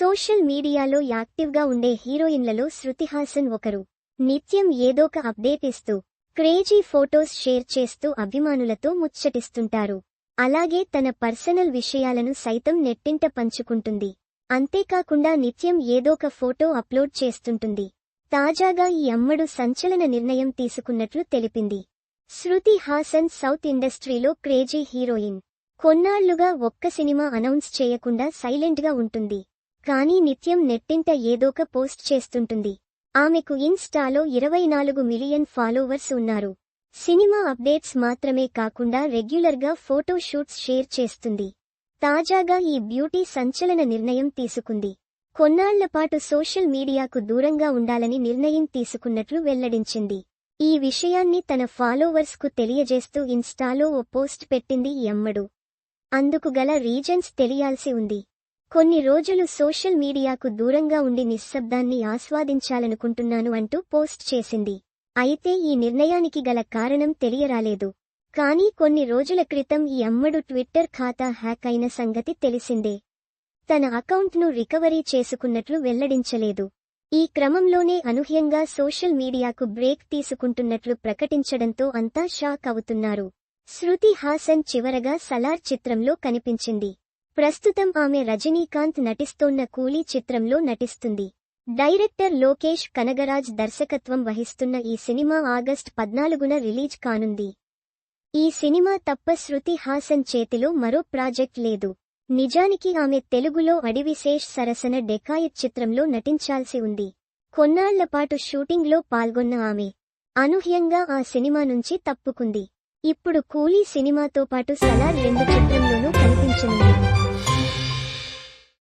Social మీడియాలో యాక్టివ్గా ఉండే హీరోయిన్లలో శృతి హాసన్ ఒకరు. నిత్యం ఏదోక అప్డేట్ ఇస్తూ క్రేజీ ఫోటోస్ షేర్ చేస్తూ అభిమానులతో ముచ్చటిస్తుంటారు. అలాగే తన పర్సనల్ విషయాలను సైతం నెట్టింట పంచుకుంటుంది. అంతేకాకుండా నిత్యం ఏదోక ఫోటో అప్లోడ్ చేస్తుంటుంది. తాజాగా ఈ అమ్మడు సంచలన నిర్ణయం తీసుకున్నట్లు తెలిపింది. శృతి హాసన్ సౌత్ ఇండస్ట్రీలో క్రేజీ హీరోయిన్. కొన్నాళ్ళుగా ఒక్క సినిమా అనౌన్స్ చేయకుండా సైలెంట్గా ఉంటుంది. కానీ నిత్యం నెట్టింట ఏదోక పోస్ట్ చేస్తుంటుంది. ఆమెకు ఇన్స్టాలో ఇరవై నాలుగు మిలియన్ ఫాలోవర్స్ ఉన్నారు. సినిమా అప్డేట్స్ మాత్రమే కాకుండా రెగ్యులర్గా ఫోటో షూట్స్ షేర్ చేస్తుంది. తాజాగా ఈ బ్యూటీ సంచలన నిర్ణయం తీసుకుంది. కొన్నాళ్ళపాటు సోషల్ మీడియాకు దూరంగా ఉండాలని నిర్ణయం తీసుకున్నట్లు వెల్లడించింది. ఈ విషయాన్ని తన ఫాలోవర్స్కు తెలియజేస్తూ ఇన్స్టాలో ఓ పోస్ట్ పెట్టింది ఈ అమ్మడు. అందుకు గల రీజన్స్ తెలియాల్సి ఉంది. కొన్ని రోజులు సోషల్ మీడియాకు దూరంగా ఉండి నిశ్శబ్దాన్ని ఆస్వాదించాలనుకుంటున్నాను అంటూ పోస్ట్ చేసింది. అయితే ఈ నిర్ణయానికి గల కారణం తెలియరాలేదు. కానీ కొన్ని రోజుల క్రితం ఈ అమ్మడు ట్విట్టర్ ఖాతా హ్యాక్ అయిన సంగతి తెలిసిందే. తన అకౌంట్ను రికవరీ చేసుకున్నట్లు వెల్లడించలేదు. ఈ క్రమంలోనే అనూహ్యంగా సోషల్ మీడియాకు బ్రేక్ తీసుకుంటున్నట్లు ప్రకటించడంతో అంతా షాక్ అవుతున్నారు. శృతి హాసన్ చివరగా సలార్ చిత్రంలో కనిపించింది. ప్రస్తుతం ఆమె రజనీకాంత్ నటిస్తోన్న కూలీ చిత్రంలో నటిస్తుంది. డైరెక్టర్ లోకేష్ కనగరాజ్ దర్శకత్వం వహిస్తున్న ఈ సినిమా ఆగస్ట్ పద్నాలుగున రిలీజ్ కానుంది. ఈ సినిమా తప్ప శృతి హాసన్ చేతిలో మరో ప్రాజెక్ట్ లేదు. నిజానికి ఆమె తెలుగులో అడివిశేష్ సరసన డెకాయత్ చిత్రంలో నటించాల్సి ఉంది. కొన్నాళ్ళపాటు షూటింగ్లో పాల్గొన్న ఆమె అనూహ్యంగా ఆ సినిమా నుంచి తప్పుకుంది. ఇప్పుడు కూలీ సినిమాతో పాటు సలార్ రెండు చిత్రంలోనూ కనిపించనుంది.